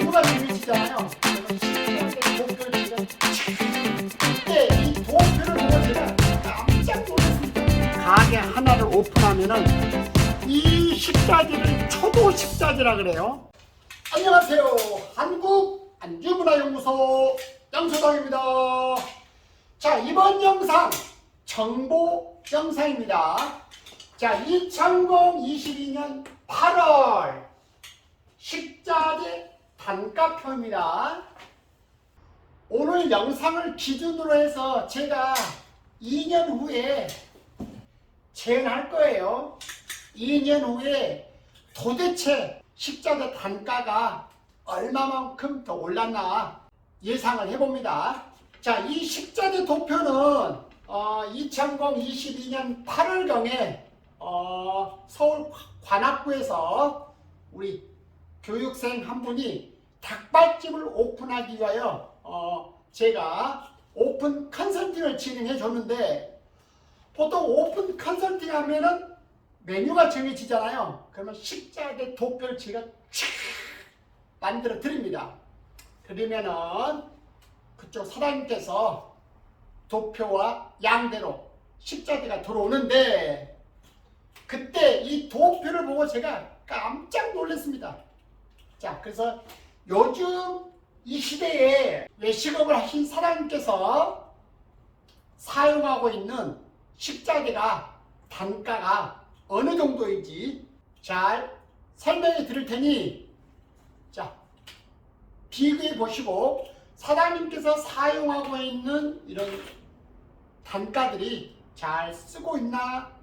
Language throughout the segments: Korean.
누가 위치잖아요. 그때 이 도표를 보고 제가 깜짝 놀랐습니다. 가게 하나를 오픈하면은 이 식자재를 초도 식자재라 그래요. 안녕하세요. 한국 안주문화연구소 양소당입니다. 자, 이번 영상 정보 영상입니다. 자, 2022년 8월 식자재 단가표입니다. 오늘 영상을 기준으로 해서 제가 2년 후에 재현할 거예요. 2년 후에 도대체 식자재 단가가 얼마만큼 더 올랐나 예상을 해봅니다. 자, 이 식자재 도표는 어, 2022년 8월경에 어, 서울 관악구에서 우리 교육생 한 분이 닭발집을 오픈하기 위하여 어, 제가 오픈 컨설팅을 진행해 줬는데 보통 오픈 컨설팅 하면은 메뉴가 정해지잖아요. 그러면 식자재 도표를 제가 촥 만들어 드립니다. 그러면은 그쪽 사장님께서 도표와 양대로 식자재가 들어오는데 그때 이 도표를 보고 제가 깜짝 놀랐습니다. 자, 그래서 요즘 이 시대에 외식업을 하신 사장님께서 사용하고 있는 식자재가 단가가 어느 정도인지 잘 설명해 드릴 테니 자, 비교해 보시고 사장님께서 사용하고 있는 이런 단가들이 잘 쓰고 있나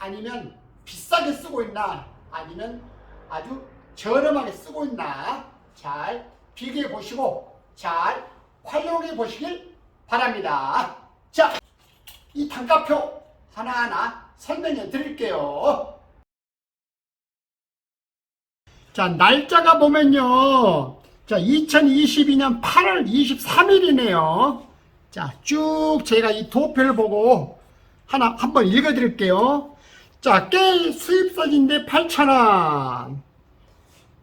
아니면 비싸게 쓰고 있나 아니면 아주 저렴하게 쓰고 있나 잘 비교해 보시고 잘 활용해 보시길 바랍니다. 자, 이 단가표 하나하나 설명해 드릴게요. 자, 날짜가 보면요. 자, 2022년 8월 23일이네요. 자, 쭉 제가 이 도표를 보고 하나 한번 읽어 드릴게요. 자, 깨 수입사진인데 8,000원.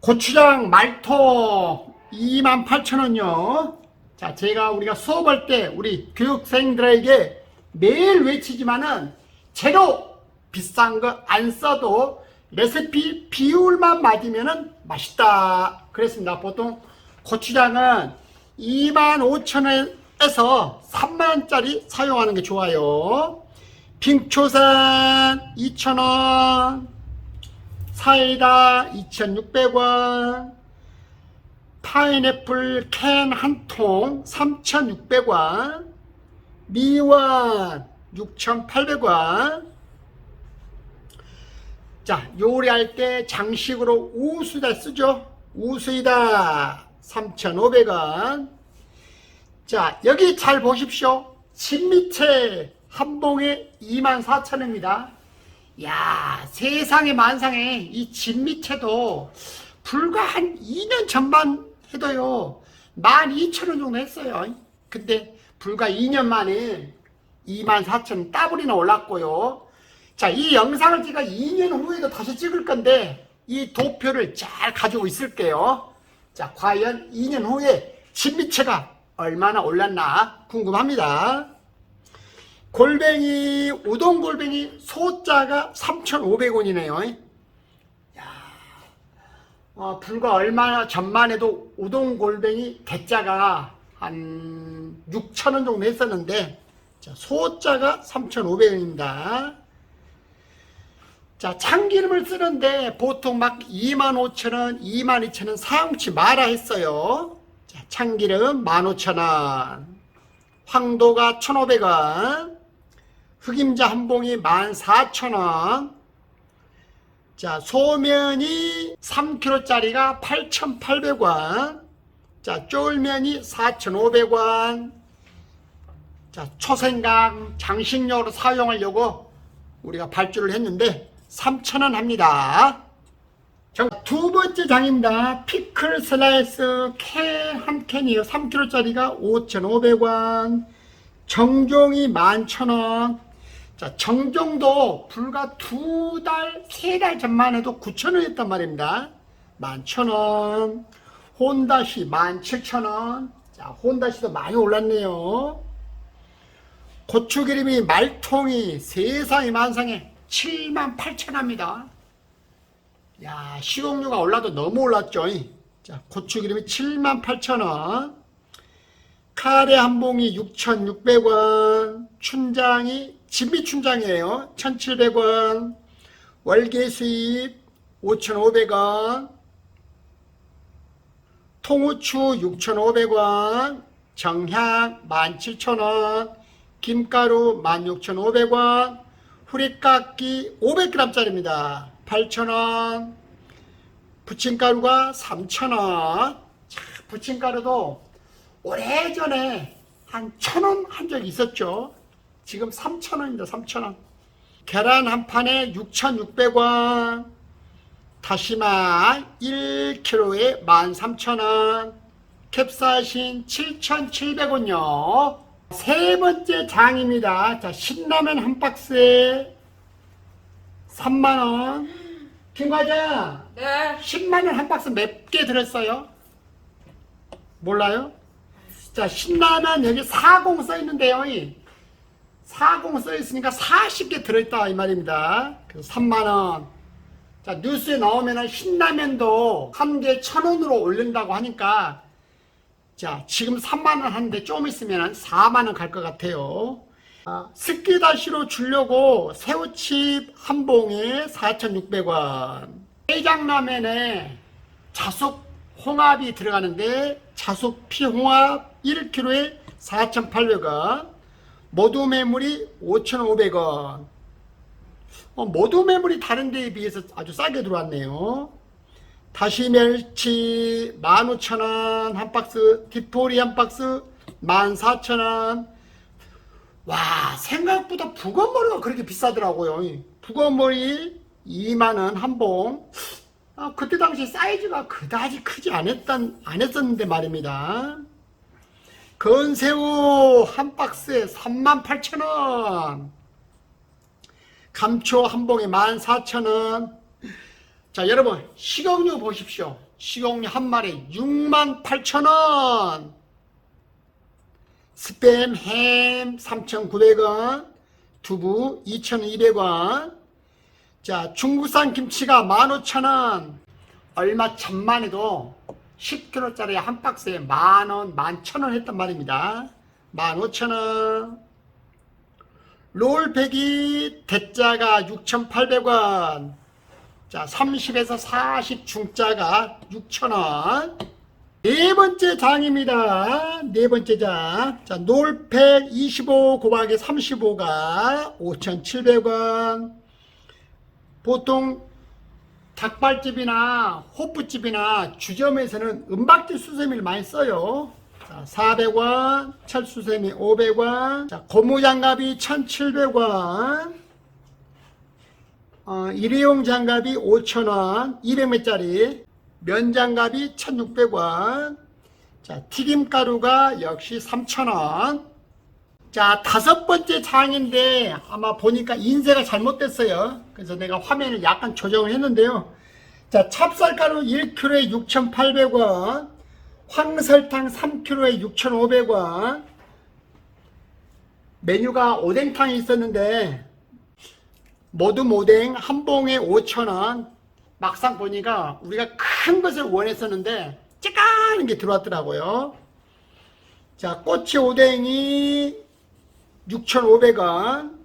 고추장 말토 28,000원요. 자, 제가 우리가 수업할 때 우리 교육생들에게 매일 외치지만은 재료 비싼 거 안 써도 레시피 비율만 맞으면은 맛있다. 그랬습니다. 보통 고추장은 25,000원에서 3만원짜리 사용하는 게 좋아요. 빙초산 2,000원, 사이다 2,600원, 파인애플 캔 한 통 3,600원, 미원 6,800원. 자, 요리할 때 장식으로 우수다 쓰죠. 우수이다 3,500원. 자, 여기 잘 보십시오. 진미채 한 봉에 24,000원입니다. 야, 세상에 만상에 이 진미채도 불과 한 2년 전만 해도요. 12,000원 정도 했어요. 근데 불과 2년 만에 24,000원 따블이나 올랐고요. 자, 이 영상을 제가 2년 후에도 다시 찍을 건데 이 도표를 잘 가지고 있을게요. 자, 과연 2년 후에 진미채가 얼마나 올랐나 궁금합니다. 골뱅이, 우동 골뱅이 소자가 3,500원이네요. 야, 어, 불과 얼마 전만 해도 우동 골뱅이 대자가 한 6,000원 정도 했었는데, 자, 소자가 3,500원입니다. 자, 참기름을 쓰는데 보통 막 25,000원, 22,000원 사용치 마라 했어요. 자, 참기름 15,000원. 황도가 1,500원. 흑임자 한 봉이 14,000원. 자, 소면이 3kg짜리가 8,800원. 자, 쫄면이 4,500원. 자, 초생강 장식용으로 사용하려고 우리가 발주를 했는데 3,000원 합니다. 정- 두 번째 장입니다. 피클 슬라이스 캔 한 캔이요. 3kg짜리가 5,500원. 정종이 11,000원. 자, 정정도 불과 두 달, 세 달 전만 해도 9,000원이었단 말입니다. 11,000원. 혼다시 17,000원. 자, 혼다시도 많이 올랐네요. 고추기름이 말통이 세상에 만상에 78,000원입니다. 야, 식용유가 올라도 너무 올랐죠. 자, 고추기름이 78,000원. 카레 한 봉이 6,600원. 춘장이 진미 춘장이에요. 1,700원. 월계 수입 5,500원. 통후추 6,500원. 정향 17,000원. 김가루 16,500원. 후리깎이 500g짜리입니다. 8,000원. 부침가루가 3,000원. 자, 부침가루도 오래전에 한 1,000원 한 적이 있었죠. 지금 3,000원입니다. 3,000원. 계란 한 판에 6,600원. 다시마 1kg에 13,000원. 캡사이신 7,700원요. 세 번째 장입니다. 자, 신라면 한 박스에 3만원. 김과장, 네. 10만원 한 박스 몇 개 들었어요? 몰라요? 자, 신라면 여기 40 써 있는데요. 40 써 있으니까 40개 들어있다 이 말입니다. 그래서 3만원. 자, 뉴스에 나오면은 신라면도 한 개 천원으로 올린다고 하니까 자, 지금 3만원 하는데 좀 있으면 4만원 갈 것 같아요. 아, 스키다시로 주려고 새우칩 한 봉에 4,600원. 해장라면에 자숙 홍합이 들어가는데 자숙 피홍합 1kg에 4,800원. 모두 매물이 5,500원. 어, 모두 매물이 다른 데에 비해서 아주 싸게 들어왔네요. 다시 멸치 15,000원 한 박스, 디포리 한 박스 14,000원. 와, 생각보다 북어머리가 그렇게 비싸더라고요. 북어머리 2만원 한 봉. 아, 그때 당시 사이즈가 그다지 크지 않았던, 않았었는데 말입니다. 건새우 한 박스에 38,000원. 감초 한 봉에 14,000원. 자, 여러분, 식용유 보십시오. 식용유 한 마리 68,000원. 스팸 햄 3,900원. 두부 2,200원. 자, 중국산 김치가 15,000원. 얼마 전만 해도 10kg짜리 한 박스에 만원, 만천원 했단 말입니다. 15,000원. 롤팩이 대짜가 6,800원. 자, 30에서 40 중짜가 6,000원. 네 번째 장입니다. 네 번째 장. 자, 놀팩 25 곱하기 35가 5,700원. 보통 닭발집이나 호프집이나 주점에서는 은박지 수세미를 많이 써요. 자, 400원, 철수세미 500원, 자, 고무장갑이 1,700원, 어, 일회용 장갑이 5,000원, 200m짜리, 면장갑이 1,600원, 자, 튀김가루가 역시 3,000원, 자, 다섯 번째 장인데 아마 보니까 인쇄가 잘못됐어요. 그래서 내가 화면을 약간 조정을 했는데요. 자, 찹쌀가루 1kg에 6,800원, 황설탕 3kg에 6,500원, 메뉴가 오뎅탕이 있었는데 모두 오뎅 한 봉에 5,000원. 막상 보니까 우리가 큰 것을 원했었는데 찌까는 게 들어왔더라고요. 자, 꼬치 오뎅이 6,500원.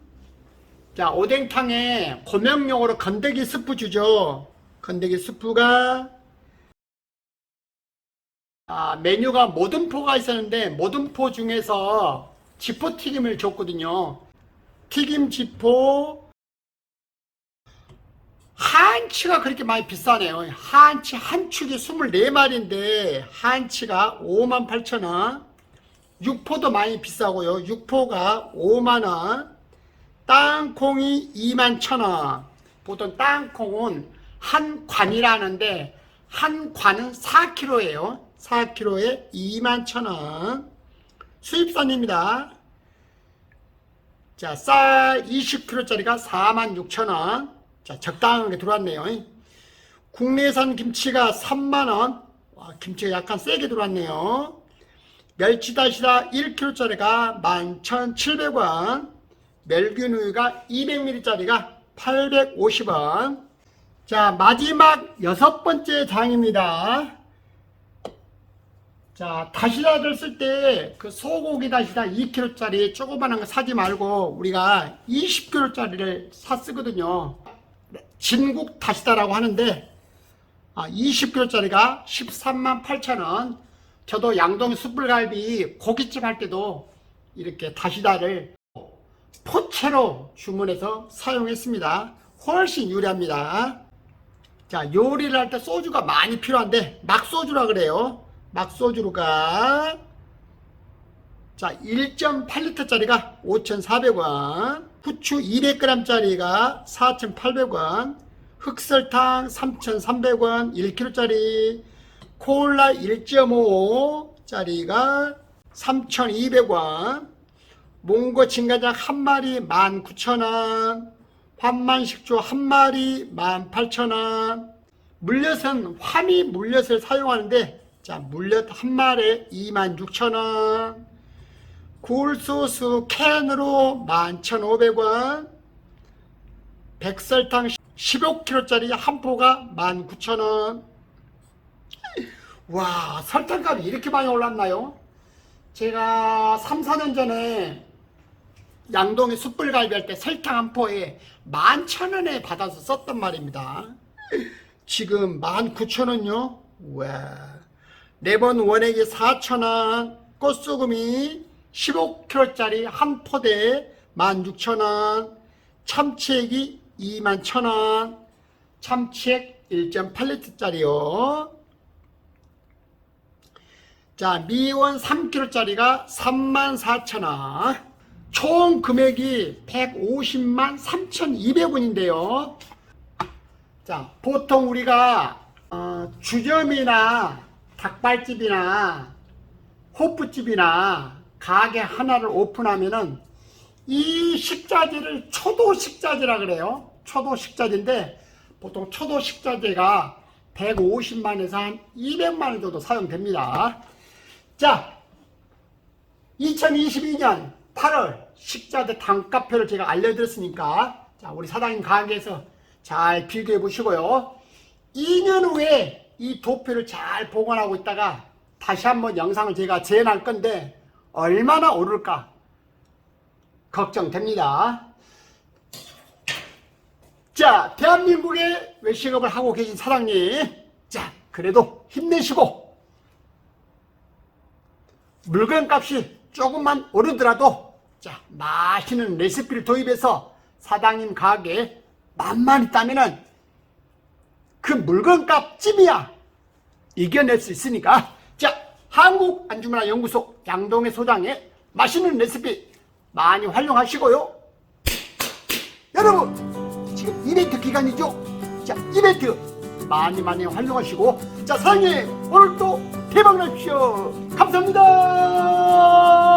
자, 오뎅탕에 고명용으로 건더기 스프 주죠. 건더기 스프가 아, 메뉴가 모든포가 있었는데 모든포 중에서 지포 튀김을 줬거든요. 튀김 지포 한치가 그렇게 많이 비싸네요. 한치 한 축이 24마리인데 한치가 58,000원. 육포도 많이 비싸고요. 육포가 5만원. 땅콩이 2만 1천원. 보통 땅콩은 한 관이라는데 한 관은 4kg예요. 4kg에 2만 1천원. 수입산입니다. 자, 쌀 20kg짜리가 46,000원. 자, 적당하게 들어왔네요. 국내산 김치가 3만원. 와, 김치가 약간 세게 들어왔네요. 멸치 다시다 1kg짜리가 11,700원. 멸균 우유가 200ml짜리가 850원. 자, 마지막 여섯 번째 장입니다. 자, 다시다를 쓸 때 그 소고기 다시다 2kg짜리 조그만한 거 사지 말고 우리가 20kg짜리를 사 쓰거든요. 진국 다시다라고 하는데 아, 20kg짜리가 13만 8천 원. 저도 양동 숯불갈비 고깃집 할 때도 이렇게 다시다를 포채로 주문해서 사용했습니다. 훨씬 유리합니다. 자, 요리를 할 때 소주가 많이 필요한데 막소주라 그래요. 막소주가 자, 1.8리터짜리가 5,400원, 후추 200g짜리가 4,800원, 흑설탕 3,300원 1kg짜리, 콜라 1.5짜리가 3,200원, 몽고 진간장 한 마리 19,000원, 환만식초 한 마리 18,000원, 물엿은 환희 물엿을 사용하는데 자 물엿 한 마리에 26,000원, 굴소스 캔으로 11,500원, 백설탕 15kg짜리 한 포가 19,000원. 와, 설탕값이 이렇게 많이 올랐나요? 제가 3, 4년 전에 양동에 숯불갈비 할 때 설탕 한 포에 11,000원에 받아서 썼단 말입니다. 지금 19,000원요? 와. 네번 원액이 4,000원, 꽃소금이 15kg짜리 한 포대에 16,000원, 참치액이 21,000원, 참치액 1.8리터짜리요. 자, 미원 3kg짜리가 34,000원. 총 금액이 150만 3,200원인데요. 자, 보통 우리가 어, 주점이나 닭발집이나 호프집이나 가게 하나를 오픈하면은 이 식자재를 초도 식자재라 그래요. 초도 식자재인데 보통 초도 식자재가 150만에서 한 200만 원 정도 사용됩니다. 자, 2022년 8월 식자재 단가표를 제가 알려드렸으니까 자, 우리 사장님 가게에서 잘 비교해 보시고요. 2년 후에 이 도표를 잘 보관하고 있다가 다시 한번 영상을 제가 재현할 건데 얼마나 오를까 걱정됩니다. 자, 대한민국의 외식업을 하고 계신 사장님, 자, 그래도 힘내시고 물건 값이 조금만 오르더라도 자, 맛있는 레시피를 도입해서 사장님 가게에 만만 있다면은 그 물건값 찜이야 이겨낼 수 있으니까. 자 한국 안주문화 연구소 양동의 소장의 맛있는 레시피 많이 활용하시고요. 여러분 지금 이벤트 기간이죠? 자 이벤트 많이 많이 활용하시고. 자 사장님 오늘도 대박 나십시오. 감사합니다.